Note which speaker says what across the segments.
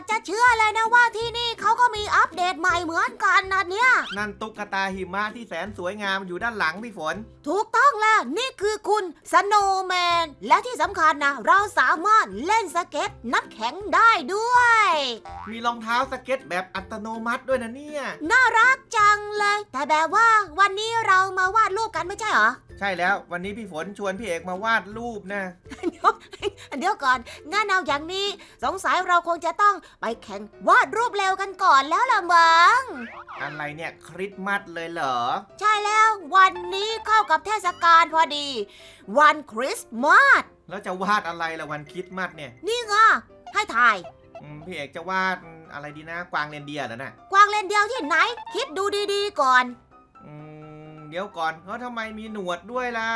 Speaker 1: ากจะเชื่อเลยนะว่าที่นี่เขาก็มีอัปเดตใหม่เหมือนกันนะเนี่ย
Speaker 2: นั่นตุ๊กตาหิมะที่แสนสวยงามอยู่ด้านหลังพี่ฝน
Speaker 1: ถูกต้องแล้ว นี่คือคุณสโนว์แมน และที่สำคัญนะ เราสามารถเล่นสเก็ตน้ำแข็งได้ด้วย
Speaker 2: มีรองเท้าสเก็ตแบบอัตโนมัติด้วยนะเนี่ย
Speaker 1: น่ารักจังเลย แต่แบบว่าวันนี้เรามาวาดรูปกันไม่ใช่เหรอ
Speaker 2: ใช่แล้ววันนี้พี่ฝนชวนพี่เอกมาวาดรูปนะ
Speaker 1: เดี๋ยวก่อนงั้นเอาอย่างนี้ สงสัยเราคงจะต้องไปแข่งวาดรูปเร็วกันก่อนแล้วล่ะมั้ง
Speaker 2: อะไรเนี่ยคริสต์มาสเลยเหรอ
Speaker 1: ใช่แล้ววันนี้เข้ากับเทศกาลพอดี วันคริสต์มาส
Speaker 2: แล้วจะวาดอะไรละวันคริสต์มาสเนี่ย
Speaker 1: นี่ไงให้ถ่าย
Speaker 2: อืมพี่เอกจะวาดอะไรดีนะ กวางเรนเดียร์เหรอน่ะ
Speaker 1: กวางเลนเดียวที่ไหน คิดดูดีๆก่อน
Speaker 2: อืม เดี๋ยวก่อนเขาทำไมมีหนวดด้วยล่ะ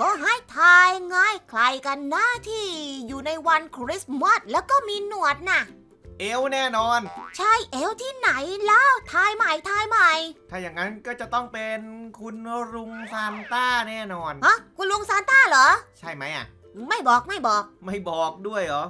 Speaker 1: ก็ให้ทายไง่ายใครกันหน้าที่อยู่ในวันคริสต์มาสแล้วก็มีหนวดน่ะ
Speaker 2: เอวแน่นอน
Speaker 1: ใช่เอวที่ไหนเล่าทายใหม่ทายใหม่
Speaker 2: ถ้าอย่างนั้นก็จะต้องเป็นคุณรุงซานต้าแน่นอน
Speaker 1: ฮะคุณลุงซานต้าเหรอ
Speaker 2: ใช่ไหมอะ
Speaker 1: ไม่บอกไม่บอก
Speaker 2: ไม่บอกด้วยเหรอ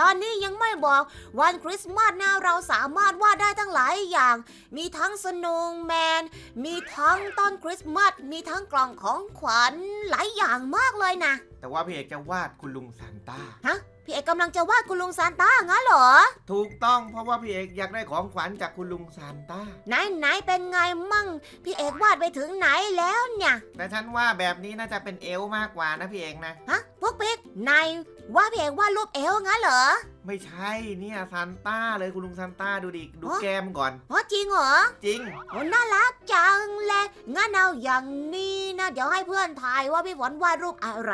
Speaker 1: ตอนนี้ยังไม่บอก วันคริสต์มาสนะเราสามารถวาดได้ตั้งหลายอย่าง มีทั้งสโนว์แมน มีทั้งต้นคริสต์มาส มีทั้งกล่องของขวัญหลายอย่างมากเลยนะ
Speaker 2: แต่ว่าพี่เอกจะวาดคุณลุงซานต้า
Speaker 1: ฮะ พี่เอกกำลังจะวาดคุณลุงซานต้างั้นเหรอ
Speaker 2: ถูกต้องเพราะว่าพี่เอกอยากได้ของขวัญจากคุณลุงซานต้า
Speaker 1: ไหนไหนเป็นไงมั่ง พี่เอกวาดไปถึงไหนแล้วเนี่ย
Speaker 2: แต่ฉันว่าแบบนี้น่าจะเป็นเอวมากกว่านะพี่เอกนะ
Speaker 1: ฮะพวกปิ๊กนายว่าพี่เอกวาดรูปเอวงั้นเหรอ
Speaker 2: ไม่ใช่เนี่ยซานต้าเลยคุณลุงซานต้าดูดิดู
Speaker 1: ฮะ
Speaker 2: แก้มก่อน
Speaker 1: อ๋อจริงเหรอ
Speaker 2: จริง
Speaker 1: โอ้น่ารักจังเลยงั้นเอาอย่างนี้นะ เดี๋ยวให้เพื่อนทายว่าพี่ฝนวาดรูปอะไร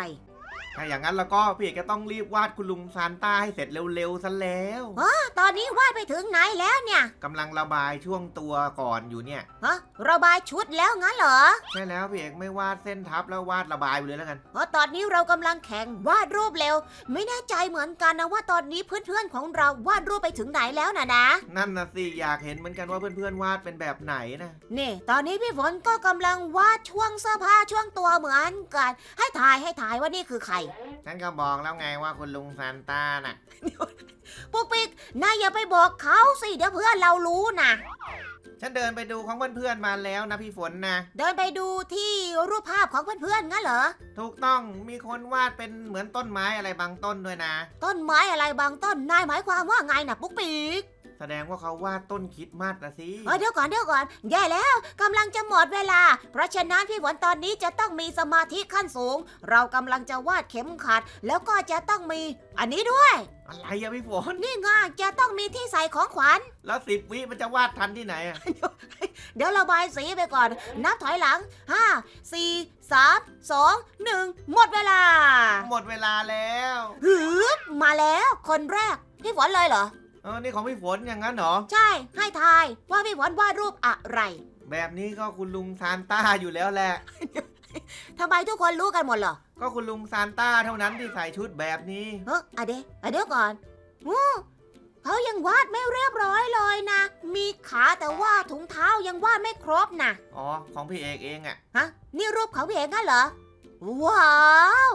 Speaker 2: ถ้าอย่างนั้นแล้วก็พี่เอกก็ต้องรีบวาดคุณลุงซานต้าให้เสร็จเร็วๆซะแล้ว
Speaker 1: ตอนนี้วาดไปถึงไหนแล้วเนี่ย
Speaker 2: กำลังระบายช่วงตัวก่อนอยู่เนี่ย
Speaker 1: ฮะระบายชุดแล้วงั้นเหรอ
Speaker 2: ใช่แล้วพี่เอกไม่วาดเส้นทับแล้ววาดระบายไปเลยแล้วกัน
Speaker 1: เพราะตอนนี้เรากำลังแข่งวาดรูปเร็ว ไม่แน่ใจเหมือนกันนะว่าตอนนี้เพื่อนๆของเราวาดรูปไปถึงไหนแล้วนะนะ
Speaker 2: นั่นนะสิอยากเห็นเหมือนกันว่าเพื่อนๆวาดเป็นแบบไหนนะ
Speaker 1: นี่ ตอนนี้พี่ฝนก็กำลังวาดช่วงเสื้อผ้าช่วงตัวเหมือนกัน ให้ถ่ายให้ถ่ายว่านี่คือใคร
Speaker 2: ฉันก็บอกแล้วไงว่าคุณลุงซานต้าน่ะ
Speaker 1: ปุ๊กปิ๊กนายอย่าไปบอกเขาสิเดี๋ยวเพื่อนเรารู้นะ
Speaker 2: ฉันเดินไปดูของเพื่อนๆมาแล้วนะพี่ฝนนะ
Speaker 1: เดินไปดูที่รูปภาพของเพื่อนๆงั้นเหรอ
Speaker 2: ถูกต้องมีคนวาดเป็นเหมือนต้นไม้อะไรบางต้นด้วยนะ
Speaker 1: ต้นไม้อะไรบางต้นนายหมายความว่าไงนะปุ๊กปิ๊ก
Speaker 2: แสดงว่าเขาวาดต้นคริดมาสนะสิ
Speaker 1: เอ้ยเดี๋ยวก่อนเดี๋ยวก่อนแย่แล้วกำลังจะหมดเวลา เพราะฉะนั้นพี่ฝนตอนนี้จะต้องมีสมาธิขั้นสูง เรากำลังจะวาดเข็มขัด แล้วก็จะต้องมี อันนี้ด้วย
Speaker 2: อะไรอะพี่ฝน
Speaker 1: นี่ไงจะต้องมีที่ใส่ของขวัญ
Speaker 2: แล้วสิบวิมันจะวาดทันที่ไหนอะ
Speaker 1: เดี๋ยวระบายสีไปก่อน นับถอยหลัง 5 4 3 2 1 หมดเวลา
Speaker 2: หมดเวลาแล้ว
Speaker 1: หืบมาแล้วคนแรก พี่ฝนเลยเหรอ
Speaker 2: เออนี่ของพี่ฝนอย่างนั้นเหรอ
Speaker 1: ใช่ ให้ทายว่าพี่ฝนวาดรูปอะไร
Speaker 2: แบบนี้ก็คุณลุงซานต้าอยู่แล้วแหละ
Speaker 1: ทำไมทุกคนรู้กันหมดเหรอ
Speaker 2: ก็คุณลุงซานต้าเท่านั้นที่ใส่ชุดแบบนี้
Speaker 1: เฮ้ยอะเดอะเดี๋ยวก่อนอู้เขายังวาดไม่เรียบร้อยเลยนะ มีขาแต่ว่าถุงเท้ายังวาดไม่ครบนะ
Speaker 2: อ๋อ ของพี่เอกเองอะ
Speaker 1: ฮะ นี่รูปเขาพี่เองกันเหรอ ว้าว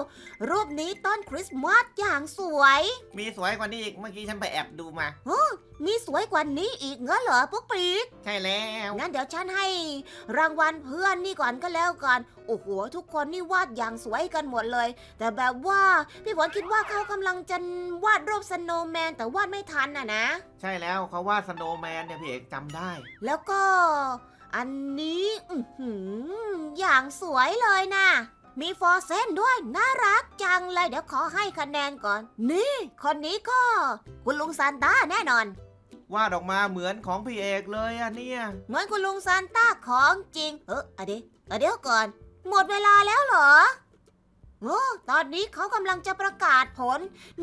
Speaker 1: รูปนี้ต้นคริสต์มาสอย่างสวย
Speaker 2: มีสวยกว่านี้อีก เมื่อกี้ฉันไปแอบดูมา
Speaker 1: มีสวยกว่านี้อีกงั้นเหรอปุ๊กปิ๊ก
Speaker 2: ใช่แล้ว
Speaker 1: งั้นเดี๋ยวฉันให้รางวัลเพื่อนนี่ก่อนก็แล้วกัน โอ้โห ทุกคนนี่วาดอย่างสวยกันหมดเลย แต่แบบว่าพี่ฝนคิดว่าเขากำลังจะวาดรูปสโนว์แมนแต่วาดไม่ทันน่ะนะ
Speaker 2: ใช่แล้วเขาวาดสโนว์แมนเนี่ยพี่เอกจำได้
Speaker 1: แล้วก็ อันนี้อื้อหืออย่างสวยเลยนะ มีฟอร์เซนด้วย น่ารักจังเลย เดี๋ยวขอให้คะแนนก่อน นี่ คนนี้ก็ คุณลุงซานต้าแน่นอน
Speaker 2: วาดออกมาเหมือนของพี่เอกเลยอะเนี่ย
Speaker 1: เหมือนคุณลุงซานต้าของจริง เอออะเดี๋ยวอะเดี๋ยวก่อน หมดเวลาแล้วเหรอโอ้ตอนนี้เขากำลังจะประกาศผล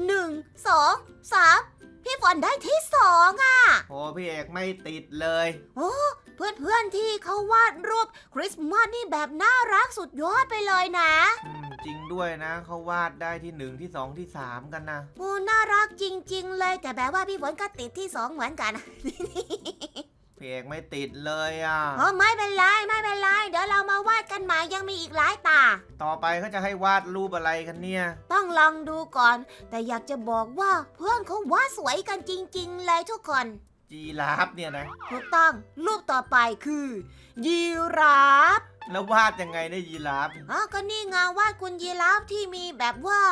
Speaker 1: หนึ่งสองสามพี่ฝนได้ที่สองอะ
Speaker 2: โอ้พี่เอกไม่ติดเลย
Speaker 1: เพื่อนๆที่เขาวาดรูปคริสต์มาสนี่แบบน่ารักสุดยอดไปเลยนะ
Speaker 2: อืมจริงด้วยนะเขาวาดได้ที่หนึ่งที่สองที่สามกันนะ
Speaker 1: โอ้น่ารักจริง ๆ เลย แต่แบบว่าพี่ฝนก็ติดที่สองเหมือนกัน
Speaker 2: พี่พี่เอกไม่ติดเลยอะ
Speaker 1: เออไม่เป็นไรไม่เป็นไร เดี๋ยวเรามาวาดกันใหม่ยังมีอีกหลายตา
Speaker 2: ต่อไปเขาจะให้วาดรูปอะไรกันเนี่ย
Speaker 1: ต้องลองดูก่อน แต่อยากจะบอกว่าเพื่อนเขาวาดสวยกันจริง ๆ เลยทุกคน
Speaker 2: จีราฟเนี่ยนะ
Speaker 1: ถูกต้องรูปต่อไปคือ ยีราฟ
Speaker 2: แล้ววาดยังไงได้ยีราฟ
Speaker 1: อ๋อก็นี่ไงวาดคุณยีราฟที่มีแบบว่า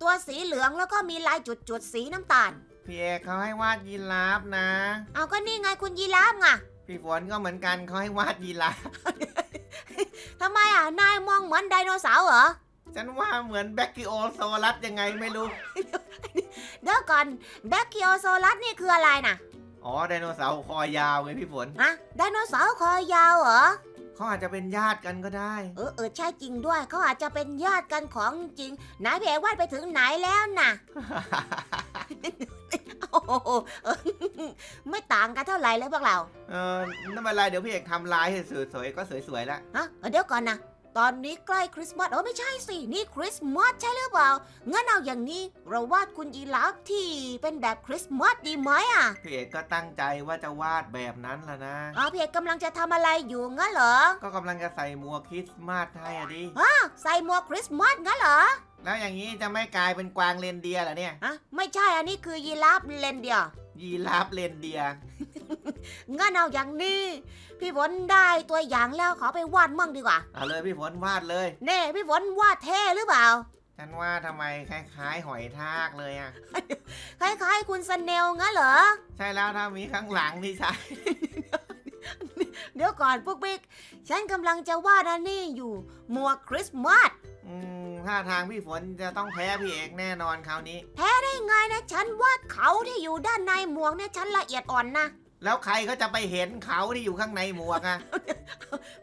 Speaker 1: ตัวสีเหลืองแล้วก็มีลายจุดๆสีน้ำตาล
Speaker 2: พี่เอกเขาให้วาดยีราฟนะ
Speaker 1: เอาก็นี่ไงคุณยีราฟไง
Speaker 2: พี่ฝนก็เหมือนกันเขาให้วาดยีราฟ
Speaker 1: ทำไมอะนายมองเหมือนไดโนเสาร์เหรอ
Speaker 2: ฉันว่าเหมือนแบคกิโอโซลัสยังไงไม่รู้
Speaker 1: เดี๋ยวก่อนแบคคิโอโซลัสนี่คืออะไรนะ
Speaker 2: อ๋อไดโนเสาร์คอยาวไงพี่ฝน
Speaker 1: อะไดโนเสาร์คอยาวเหรอ
Speaker 2: เขาอาจจะเป็นญาติกันก็ได้
Speaker 1: เออเออใช่จริงด้วย เขาอาจจะเป็นญาติกันของจริงไหนพี่เอกวาดไปถึงไหนแล้วน่ะ โอ้โหเออไม่ต่างกันเท่าไหร่เลยพวกเรา
Speaker 2: เออไม่เป็นไรเดี๋ยวพี่เอกทำลายให้สวยๆก็สวยๆแล้ว
Speaker 1: ฮะ เดี๋ยวก่อนนะ ตอนนี้ใกล้คริสต์มาสโอ้ไม่ใช่สิ นี่คริสต์มาสใช่หรือเปล่า งั้นเอาอย่างนี้เราวาดคุณยีราฟที่เป็นแบบคริสต์มาสดีไหมอะ
Speaker 2: พี่เอกก็ตั้งใจว่าจะวาดแบบนั้นแหละนะ
Speaker 1: อ๋อพี่เอกกำลังจะทำอะไรอยู่งั้นเหรอ
Speaker 2: ก็กำลังจะใส่หมวกคริสต์มาสให้อะดิ
Speaker 1: อ้าวใส่หมวกคริสต์มาสงั้นเหรอ
Speaker 2: แล้วอย่างนี้จะไม่กลายเป็นกวางเรนเดียร์เหรอเนี่ย
Speaker 1: อะไม่ใช่อันนี้คือยีราฟเลนเดียร์
Speaker 2: ยีราฟเรนเดียร์
Speaker 1: งั้นเอาอย่างนี้ พี่ฝนได้ตัวอย่างแล้วขอไปวาดมั่งดีกว่า
Speaker 2: เอาเลยพี่ฝนวาดเลย
Speaker 1: เน่พี่ฝนวาดเท่หรือเปล่า
Speaker 2: ฉันว่าทำไมคล้าย ๆ หอยทากเลยอะ
Speaker 1: คล้ายๆคุณสเนลงั้นเหรอ
Speaker 2: ใช่แล้วถ้ามีข้างหลังนี่ใช่
Speaker 1: เดี๋ยวก่อนพวกบิ๊ก ฉันกำลังจะวาดอันนี้อยู่หมวกคริสต์มาส
Speaker 2: อืมถ้าทางพี่ฝนจะต้องแพ้พี่เอกแน่นอนคราวนี้
Speaker 1: ได้ไงนะฉันวาดเขาที่อยู่ด้านในหมวกเนี่ยฉันละเอียดอ่อนนะ
Speaker 2: แล้วใครเขาจะไปเห็นเขาที่อยู่ข้างในหมวกอะ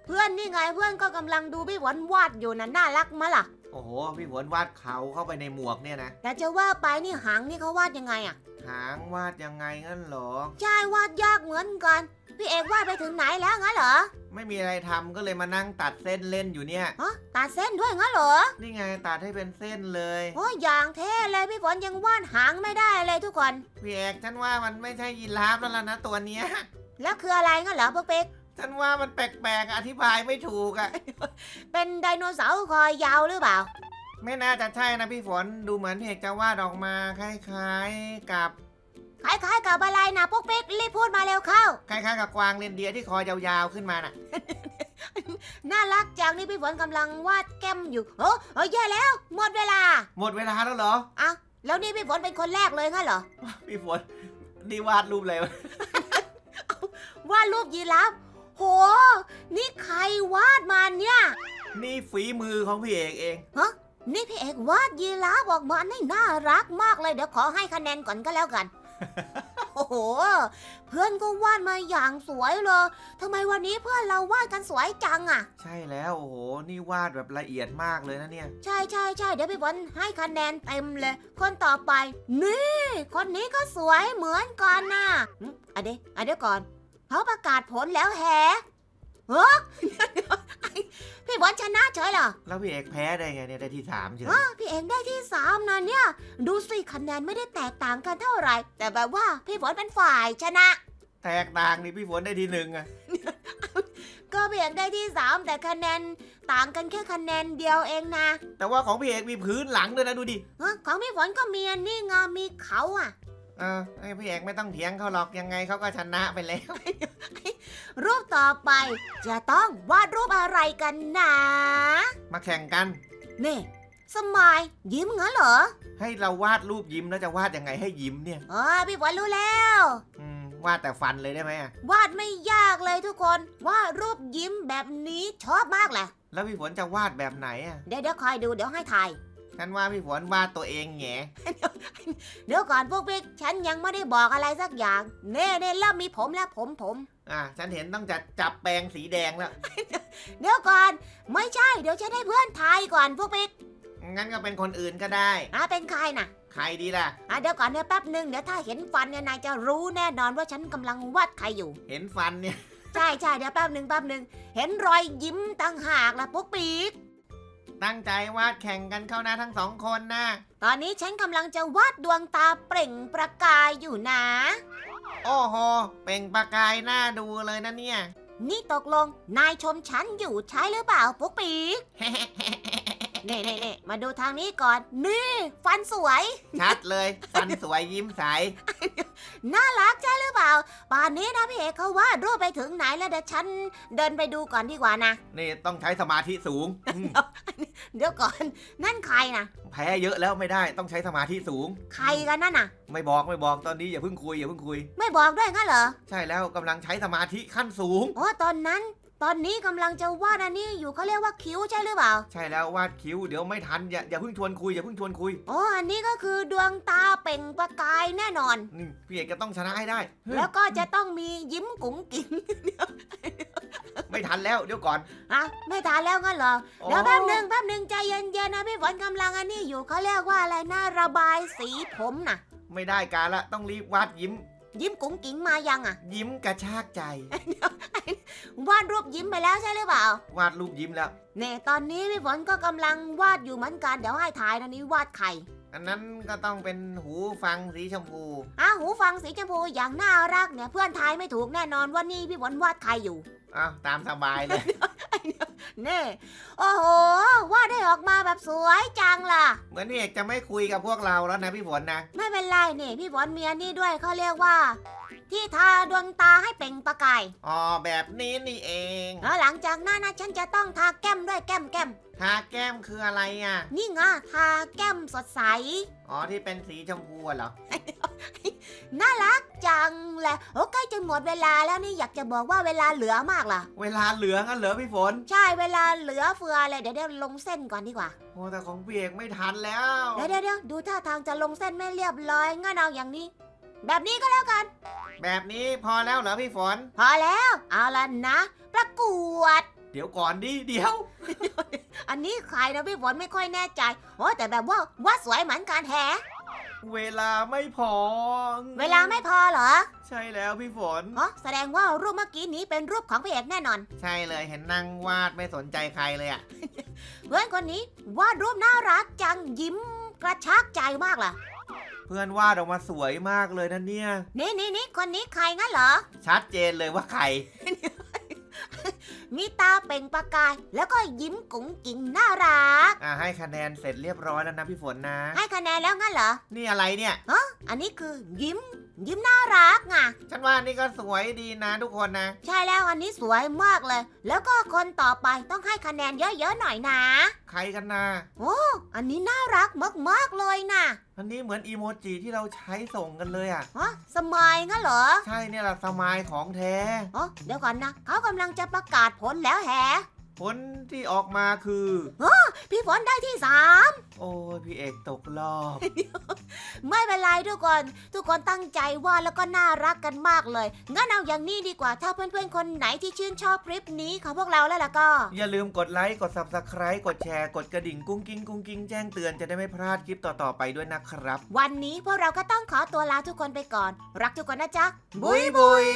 Speaker 1: เพื่อนนี่ไงเพื่อนก็กำลังดูพี่ฝนวาดอยู่นะน่ารักมะล่ะ
Speaker 2: โอ้โห พี่ฝนวาดเขาเข้าไปในหมวกเนี่ยนะ
Speaker 1: แต่จะว่าไปนี่หางนี่เขาวาดยังไงอะ
Speaker 2: หางวาดยังไงงั้นเหรอ
Speaker 1: ใช่วาดยากเหมือนกัน พี่เอกวาดไปถึงไหนแล้วงั้นเหรอ
Speaker 2: ไม่มีอะไรทำก็เลยมานั่งตัดเส้นเล่นอยู่เนี่ย
Speaker 1: ฮะตัดเส้นด้วยงั้นเหรอ
Speaker 2: นี่ไงตัดให้เป็นเส้นเลย
Speaker 1: โอ้ยอย่างเท่เลยพี่ฝนยังวาดหางไม่ได้เลยทุกคน
Speaker 2: พี่เอกฉันว่ามันไม่ใช่ยีราฟแล้วล่ะนะตัวเนี้ย
Speaker 1: แล้วคืออะไรงั้นเหรอพวกเป๊ก
Speaker 2: ฉันว่ามันแปลกๆอธิบายไม่ถูกอะ
Speaker 1: เป็นไดโนเสาร์คอยาวหรือเปล่า
Speaker 2: ไม่น่าจะใช่นะพี่ฝนดูเหมือนพี่เอกจะวาดออกมาคล้ายๆกับ
Speaker 1: คล้ายๆกับอะไรนะพวกเป๊กรีบพูดมาเร็วเข้า
Speaker 2: คล้ายๆกับกวางเรนเดียร์ที่คอยาวๆขึ้นมาน่ะ
Speaker 1: น่ารักจังนี่พี่ฝนกำลังวาดแก้มอยู่โอ้เอ้ยแย่แล้ว หมดเวลา
Speaker 2: หมดเวลาแล้วเหรอ
Speaker 1: อะแล้วนี่พี่ฝนเป็นคนแรกเลยงั้นเหรอ
Speaker 2: พี่ฝนนี่วาดรูปอะไรวะ
Speaker 1: วาดรูปยีราฟโห นี่ใครวาดมาเนี่ย
Speaker 2: นี่ฝีมือของพี่เอกเอง
Speaker 1: นี่พี่เอกวาดยีราฟออกมานี่น่ารักมากเลยเดี๋ยวขอให้คะแนนก่อนก็แล้วกัน โอ้โห เพื่อนก็วาดมาอย่างสวยเลยทำไมวันนี้เพื่อนเราวาดกันสวยจังอะ
Speaker 2: ใช่แล้วโอ้โห นี่วาดแบบละเอียดมากเลยนะเนี่ย
Speaker 1: ใช่ใช่ใช่เดี๋ยวพี่ฝนให้คะแนนเต็มเลย คนต่อไป นี่ คนนี้ก็สวยเหมือนกันนะอืมอะเดี๋ยวอะเดี๋ยวก่อนเขาประกาศผลแล้วแฮะ เฮ้อพี่ฝนชนะเฉยเหรอ
Speaker 2: แล้วพี่เอกแพ้ได้ไงเนี่ยได้ที่สามเฉย
Speaker 1: อ้าวพี่เอกได้ที่สามนะเนี่ย ดูสิคะแนนไม่ได้แตกต่างกันเท่าไหร่ แต่แบบว่าพี่ฝนเป็นฝ่ายชนะ
Speaker 2: แตกต่างนี่พี่ฝนได้ที่หนึ่งอะ
Speaker 1: ก็พี่เอกได้ที่สามแต่คะแนนต่างกันแค่คะแนนเดียวเองนะ
Speaker 2: แต่ว่าของพี่เอกมีพื้นหลังด้วยนะดูดิ
Speaker 1: ฮะของพี่ฝนก็มีอันนี่ไงมีเขาอะ
Speaker 2: เออไอ้พี่เอกไม่ต้องเถียงเขาหรอกยังไงเขาก็ชนะไปแล้ว
Speaker 1: รูปต่อไป จะต้องวาดรูปอะไรกันนะ
Speaker 2: มาแข่งกัน
Speaker 1: นี่สมายยิ้มงั้นเหรอ
Speaker 2: ให้เราวาดรูปยิ้มแล้วจะวาดยังไงให้ยิ้มเนี่ย
Speaker 1: เออพี่ฝนรู้แล้ว
Speaker 2: อืมวาดแต่ฟันเลยได้ไหมอะ
Speaker 1: วาดไม่ยากเลยทุกคนวาดรูปยิ้มแบบนี้ชอบมากแหละ
Speaker 2: แล้วพี่ฝนจะวาดแบบไหนอะ
Speaker 1: เดี๋ยวเดี๋ยวคอยดูเดี๋ยวให้ถ่าย
Speaker 2: ฉันว่าพี่ฝนวาดตัวเองแหง
Speaker 1: เดี๋ยวก่อนพวกพี่ฉันยังไม่ได้บอกอะไรสักอย่าง เน่เน่เริ่มมีผมแล้วผมผม
Speaker 2: อะฉันเห็นต้องจะจับแปรงสีแดงแล้ว
Speaker 1: เดี๋ยวก่อน ไม่ใช่เดี๋ยวฉันให้เพื่อนทายก่อนพวกพี่
Speaker 2: งั้นก็เป็นคนอื่นก็ได้
Speaker 1: อะเป็นใครน่ะ
Speaker 2: ใครดีล่ะ
Speaker 1: อะเดี๋ยวก่อนเดี๋ยวแป๊บหนึ่งเดี๋ยวถ้าเห็นฟันเนี่ยนายจะรู้แน่นอนว่าฉันกำลังวาดใครอยู่
Speaker 2: เห็นฟันเนี่ย
Speaker 1: ใช่ใช่เดี๋ยวแป๊บหนึ่งแป๊บหนึ่งเห็นรอยยิ้มต่างหากละพวกปีก
Speaker 2: ตั้งใจวาดแข่งกันเข้าหน้าทั้งสองคนนะ
Speaker 1: ตอนนี้ฉันกำลังจะวาดดวงตาเปล่งประกายอยู่นะ
Speaker 2: โอ้โห เปล่งประกายหน้าดูเลยนะเนี่ย
Speaker 1: นี่ตกลงนายชมฉันอยู่ใช่หรือเปล่าปุ๊กปีก เน่เน่เน่มาดูทางนี้ก่อน นี่ฟันสวย
Speaker 2: ชัดเลย ฟันสวยยิ้มใส
Speaker 1: น่ารักใช่หรือเปล่า ป่านนี้นะพี่เอกเขาวาดรูปไปถึงไหนแล้วเดี๋ยวฉันเดินไปดูก่อนดีกว่านะ
Speaker 2: นี่ต้องใช้สมาธิสูงอืม
Speaker 1: เดี๋ยวก่อน นั่นใครนะ
Speaker 2: แพ้เยอะแล้วไม่ได้ต้องใช้สมาธิสูง
Speaker 1: ใครกันนั่นน่ะ
Speaker 2: ไม่บอกไม่บอกตอนนี้อย่าเพิ่งคุยอย่าเพิ่งคุย
Speaker 1: ไม่บอกด้วยงั้นเหรอ
Speaker 2: ใช่แล้วกำลังใช้สมาธิขั้นสูง
Speaker 1: โอ้ตอนนั้น ตอนนี้กำลังจะวาดอันนี้อยู่เขาเรียกว่าคิ้วใช่หรือเปล่า
Speaker 2: ใช่แล้ววาดคิ้วเดี๋ยวไม่ทันอย่าอย่าเพิ่งชวนคุยอย่าเพิ่งชวนคุย
Speaker 1: โอ้อันนี้ก็คือดวงตาเปล่งประกายแน่นอน
Speaker 2: นี่พี่เอกจะต้องชนะให้ได้เฮ้ย
Speaker 1: แล้วก็จะต้องมียิ้มกุ๋งกิ๋ง
Speaker 2: ไม่ทันแล้วเดี๋ยวก่อน
Speaker 1: อะไม่ทานแล้วงั้นเหรอ
Speaker 2: โอ้
Speaker 1: เดี๋ยวแป๊บหนึ่งแป๊บหนึ่งใจเย็นๆนะพี่ฝนกำลังอันนี้อยู่เขาเรียกว่าอะไรนะระบายสีผมน่ะ
Speaker 2: ไม่ได้การละต้องรีบวาดยิ้ม
Speaker 1: ยิ้มกุ๋งกิ๋งมายังอะ
Speaker 2: ยิ้มกระชากใจ
Speaker 1: วาดรูปยิ้มไปแล้วใช่หรือเปล่า
Speaker 2: วาดรูปยิ้มแล้ว
Speaker 1: เน่ตอนนี้พี่ฝนก็กำลังวาดอยู่เหมือนกัน เดี๋ยวให้ถ่ายนะนี้วาดไข่
Speaker 2: อันนั้นก็ต้องเป็นหูฟังสีชมพู
Speaker 1: อะหูฟังสีชมพูอย่างน่ารักเนี่ยเพื่อนทายไม่ถูกแน่นอนว่านี่พี่ฝนวาดไข่อยู่
Speaker 2: อ้าวตามสบายเลย
Speaker 1: เน่โอ้โหวาดได้ออกมาแบบสวยจังล่ะ
Speaker 2: เหมือนพี่เอกจะไม่คุยกับพวกเราแล้วนะพี่ฝนนะ
Speaker 1: ไม่เป็นไรนี่พี่ฝนเมียนี่ด้วยเขาเรียกว่า ที่ทาดวงตาให้เปล่งประกาย
Speaker 2: อ๋อแบบนี้นี่เอง
Speaker 1: แล้วหลังจากนั้นนะฉันจะต้องทาแก้มด้วยแก้มแก้ม
Speaker 2: ทาแก้มคืออะไรอะ
Speaker 1: นี่ไงทาแก้มสดใส
Speaker 2: อ๋อที่เป็นสีชมพูอะเหรอ
Speaker 1: น่ารักจังเลยโอ้ใกล้จะหมดเวลาแล้วนี่อยากจะบอกว่าเวลาเหลือมากล่ะ
Speaker 2: เวลาเหลืองั้นเหรอพี่ฝน
Speaker 1: ใช่เวลาเหลือเฟือเลยเดี๋ยวเดี๋ยวลงเส้นก่อนดีกว่า
Speaker 2: โอ้แต่ของพี่เอกไม่ทันแล้ว
Speaker 1: เดี๋ยวเดี๋ยวเดี๋ยวดูท่าทางจะลงเส้นไม่เรียบร้อยงั้นเอาอย่างนี้ แบบนี้ก็แล้วกัน
Speaker 2: แบบนี้พอแล้วเหรอพี่ฝน
Speaker 1: พอแล้ว เอาละนะ ประกวด
Speaker 2: เดี๋ยวก่อนดิเดี๋ยว
Speaker 1: อันนี้ใครนะพี่ฝนไม่ค่อยแน่ใจโอ้แต่แบบว่าว่าสวยเหมือนกันแฮะ
Speaker 2: เวลาไม่พอ
Speaker 1: เวลาไม่พอเหรอ
Speaker 2: ใช่แล้วพี่ฝน
Speaker 1: อ๋อแสดงว่ารูปเมื่อกี้นี้เป็นรูปของพี่เอกแน่นอน
Speaker 2: ใช่เลยเห็นนั่งวาดไม่สนใจใครเลยอะ
Speaker 1: เพื่อนคนนี้วาดรูปน่ารักจังยิ้มกระชากใจมากล่ะ
Speaker 2: เพื่อนวาดออกมาสวยมากเลยนะเนี่ย
Speaker 1: นี่นี่นี่คนนี้ใครงั้นเหรอ
Speaker 2: ชัดเจนเลยว่าใคร
Speaker 1: มีตาเปล่งประกาย แล้วก็ยิ้มกุ๋งกิ่งน่ารัก
Speaker 2: อ่าให้คะแนนเสร็จเรียบร้อยแล้วนะพี่ฝนนะ
Speaker 1: ให้คะแนนแล้วงั้นเหรอ
Speaker 2: นี่อะไรเนี่ย
Speaker 1: อันนี้คือยิ้ม ยิ้มน่ารักไง
Speaker 2: ฉันว่านี่ก็สวยดีนะทุกคนนะ
Speaker 1: ใช่แล้วอันนี้สวยมากเลย แล้วก็คนต่อไปต้องให้คะแนนเยอะๆหน่อยนะ
Speaker 2: ใครกันนะ
Speaker 1: อันนี้น่ารักมากๆเลยนะ
Speaker 2: อันนี้เหมือนอีโมจิที่เราใช้ส่งกันเลยอะ
Speaker 1: ฮะสมัยงั้นเหรอ
Speaker 2: ใช่เนี่ยแหละสมายของแท้
Speaker 1: อ๋อเดี๋ยวก่อนนะเขากำลังจะประกาศผลแล้วแฮะ
Speaker 2: ผลที่ออกมาคือ
Speaker 1: พี่ฝนได้ที่สาม
Speaker 2: โอ้ยพี่เอกตกรอบ
Speaker 1: ไม่เป็นไรทุกคน ทุกคนตั้งใจว่าดแล้วก็น่ารักกันมากเลย งั้นเอาอย่างนี้ดีกว่า ถ้าเพื่อนๆคนไหนที่ชื่นชอบคลิปนี้ของพวกเราแล้วล่ะก็
Speaker 2: อย่าลืมกดไลค์กด subscribe กดแชร์กดกระดิ่งกุ้งกิ้งกุ้งกิ้งแจ้งเตือนจะได้ไม่พลาดคลิปต่อๆไปด้วยนะครับ
Speaker 1: วันนี้พวกเราก็ต้องขอตัวลาทุกคนไปก่อน รักทุกคนนะจ๊ะ
Speaker 2: บุยบุย